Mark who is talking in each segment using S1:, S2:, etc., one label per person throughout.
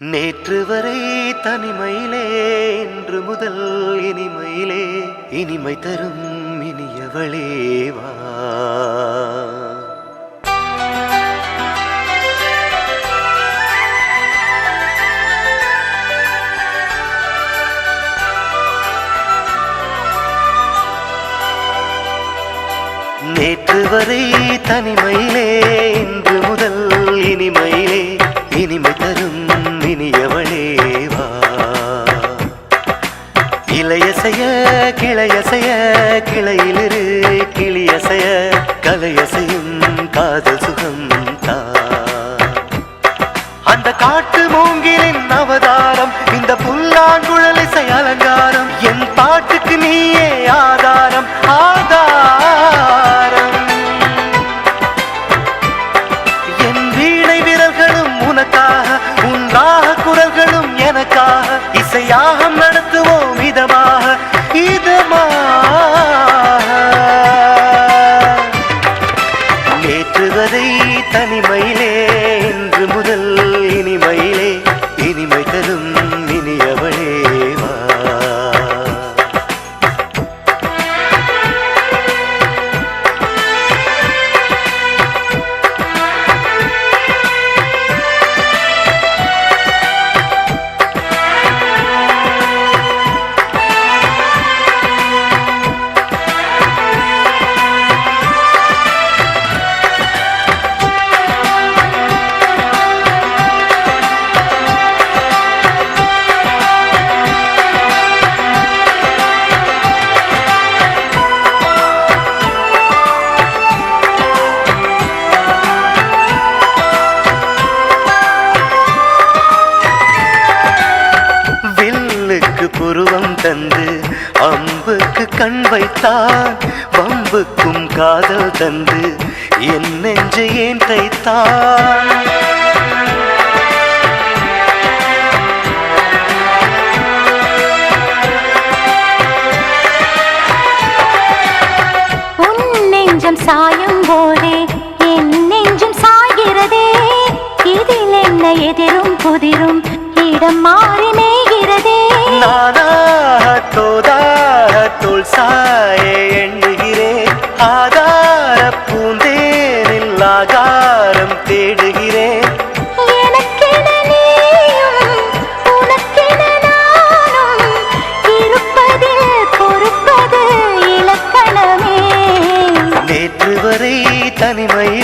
S1: நேற்று வரை தனிமையிலே இன்று முதல் இனிமையிலே இனிமை தரும் இனியவளேவா நேற்று வரை தனிமையிலே இன்று முதல் இனிமையிலே இனிமை தரும் அசைய கிளையசைய கிளையிலிரு கிளியசைய கலையசையும் காதல் சுகம் தா அந்த காட்டு அன்புக்கு புருவம் தந்து அம்புக்கு கண் வைத்தான் வம்புக்கும் காதல் தந்து என் நெஞ்சு ஏன் தைத்தான்?
S2: சாயும் போதே என் நெஞ்சும் சாகிறதே. இதில் என்ன எதிரும் புதிரும் இடம்
S1: ஆகாரம் தேடுகிறேன். நேற்று வரை தனிமையிலே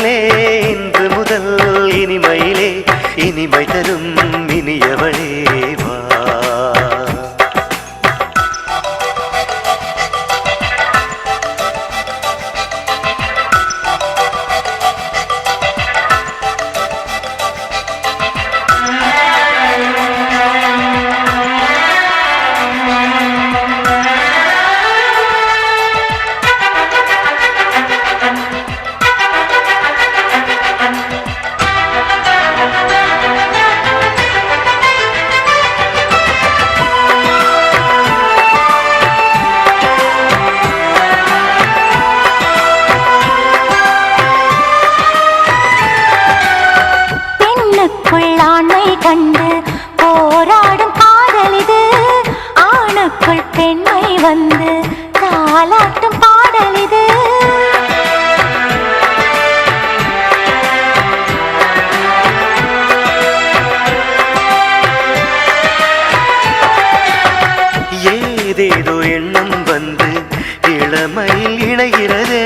S1: இளமையில் இணைகிறதே.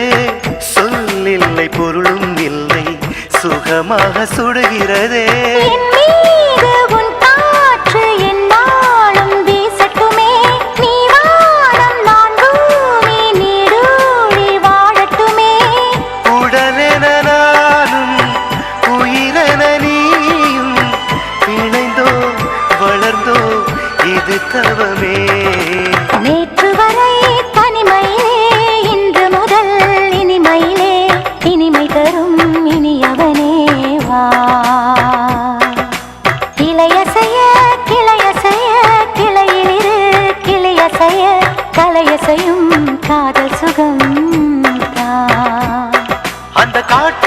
S1: சொல்லில்லை பொருளும் இல்லை சுகமாக சுடுகிறதே.
S2: கலையசையும் காதல் சுகம்
S1: அந்த காட்டு